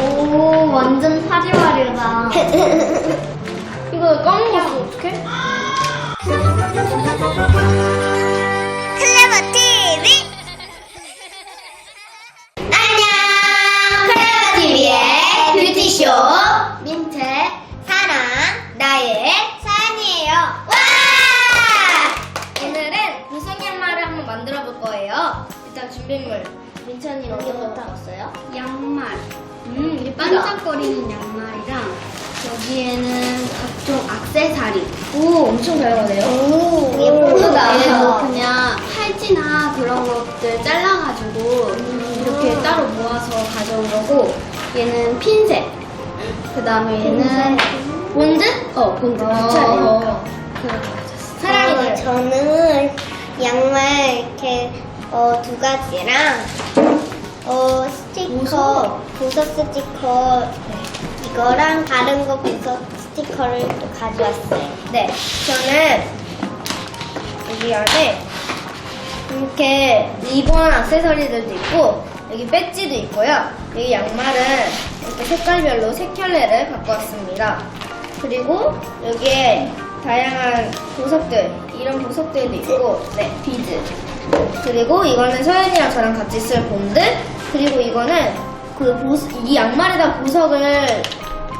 오, 완전 파리와리다. 이거 까먹었어, 어떡해? 클레버 TV 안녕 클레버 TV의 뷰티쇼 민채. 사랑 나의 사연이에요 와 오늘은 보석 양말을 한번 만들어 볼 거예요. 일단 준비물. 민찬이 어떤 거. 왔어요? 양말. 음, 예쁘다. 반짝거리는 양말이랑 여기에는 각종 악세사리. 오, 엄청 다양하네요. 오, 얘는 예쁘다 그냥 팔찌나 그런 것들 잘라가지고 음. 이렇게 따로 모아서 가져온 거고 얘는 핀셋. 그 다음에 얘는 본드? 어, 본드. 그렇게 가졌어. 사랑을. 저는 양말 이렇게 어, 두 가지랑 어, 보석. 보석 스티커 이거랑 다른 거 보석 스티커를 또 가져왔어요. 네, 저는 여기 안에 이렇게 리본 액세서리들도 있고 여기 배지도 있고요. 여기 양말은 이렇게 색깔별로 세 켤레를 갖고 왔습니다. 그리고 여기에 다양한 보석들, 이런 보석들도 있고, 네, 비즈. 그리고 이거는 서연이랑 저랑 같이 쓸 본드. 그리고 이거는 그 보석, 이 양말에다 보석을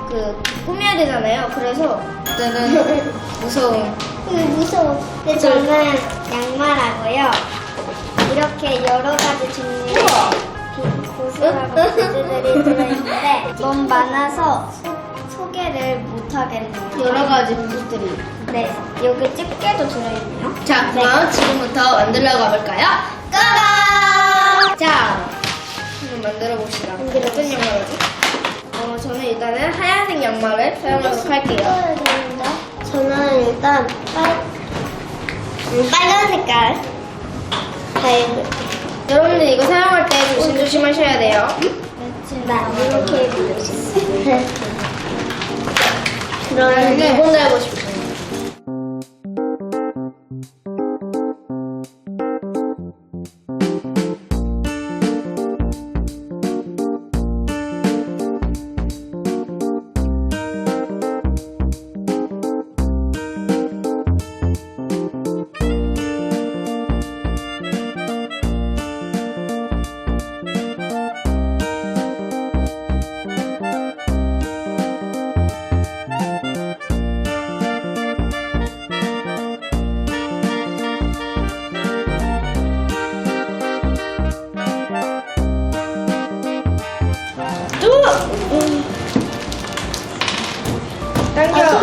그 꾸며야 되잖아요. 그래서 일단은 무서운 이거 무서워. 근데 저는 양말하고요. 이렇게 여러 가지 종류의. 고수하고 비즈들이 들어있는데 너무 많아서 소, 소개를 못 하겠네요. 여러 가지 보석들이. 네, 여기 집게도 들어있네요. 자, 그럼 지금부터 만들러 가볼까요? 고고! 자, 만들어 봅시다. 만들어 어떤 양말이지? 어, 저는 일단은 하얀색 양말을 사용하도록 할게요. 되는데 저는 일단 빨, 음, 빨간 색깔 다이브 여러분들 이거 사용할 때 조심 조심 하셔야 돼요. 나 이렇게 있어요. 저는 그러면 리본 달고 싶어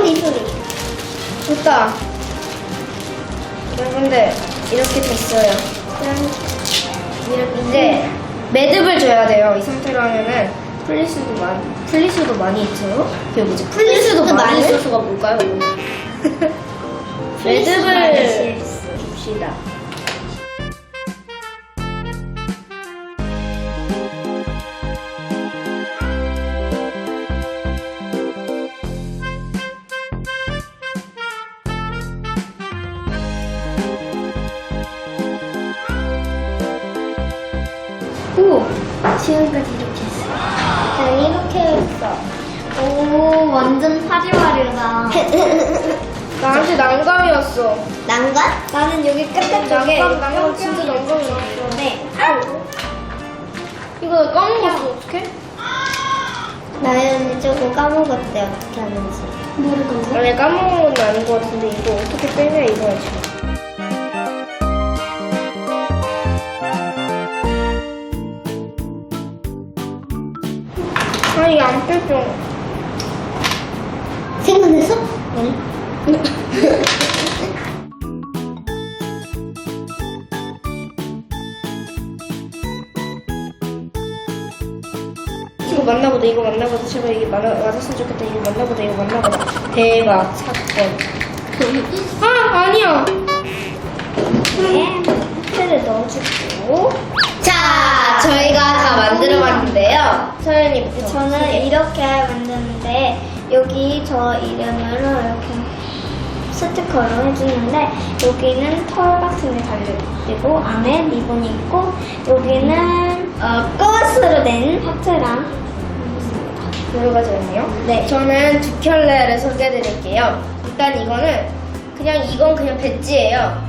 소리 소리. 됐다. 여러분들, 이렇게 됐어요. 이렇게 이제 매듭을 줘야 돼요. 이 상태로 하면은 플리스도 많이, 플리스도 많이 있죠? 그게 뭐지? 플리스도 많이? 있어서가 뭘까요? 매듭을. 줍시다. 지금까지 이렇게 했어. 난 이렇게 했어. 오, 완전 파리와리다. 나한테 난감이었어. 난간? 나는 여기 끝에 쪽에 난감, 난감 어, 진짜 난감이었어. 네. 이거 까먹었어, 어떡해? 나연이 조금 까먹었대 어떻게 하는지. 모르겠네. 아니, 까먹은 건 아닌 것 같은데, 이거 어떻게 빼냐, 이거지. 아니, 안 빼져. 생각났어? 아니. 이거 맞나보다 이거 맞나보다 제발 이게 맞아, 맞았으면 좋겠다 이거 맞나보다 이거 맞나보다 대박 사건 아 아니야 네. 서연이부터 저는 이렇게 만드는데 여기 저 이름으로 이렇게 스티커로 해주는데 여기는 털 같은 게 달려있고 안에 리본이 있고 여기는 어, 꽃으로 된 하트랑 여러 가지가 있네요. 네. 저는 두 켤레를 소개해드릴게요. 일단 이거는 그냥 이건 그냥 배지예요.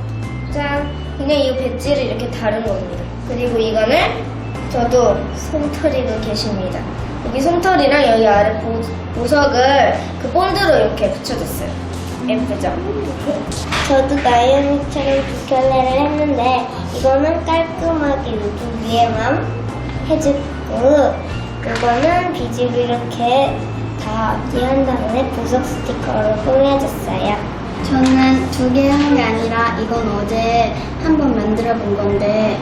짠, 그냥 이 배지를 이렇게 다른 겁니다. 그리고 이거는 저도 솜털이도 계십니다. 여기 솜털이랑 여기 아래 보, 보석을 그 본드로 이렇게 붙여줬어요. 예쁘죠? 저도 나연이처럼 두 켤레를 했는데 이거는 깔끔하게 여기 위에만 해주고 이거는 비즈로 이렇게 다 뒤한 다음에 보석 스티커로 꾸며줬어요. 저는 두 개 한 게 아니라 이건 어제 한번 만들어 본 건데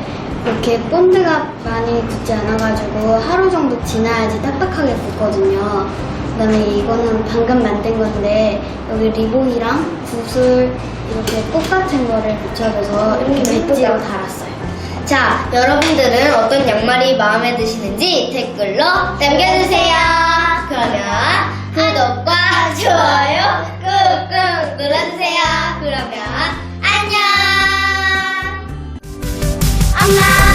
이렇게 본드가 많이 붙지 않아가지고 하루 정도 지나야지 딱딱하게 붙거든요. 그다음에 이거는 방금 만든 건데 여기 리본이랑 구슬 이렇게 똑 같은 거를 붙여줘서 이렇게 음, 배지로 달았어요. 자, 여러분들은 어떤 양말이 마음에 드시는지 댓글로 남겨주세요. 그러면 구독과 좋아요 꾹꾹 눌러주세요. 그러면 tonight.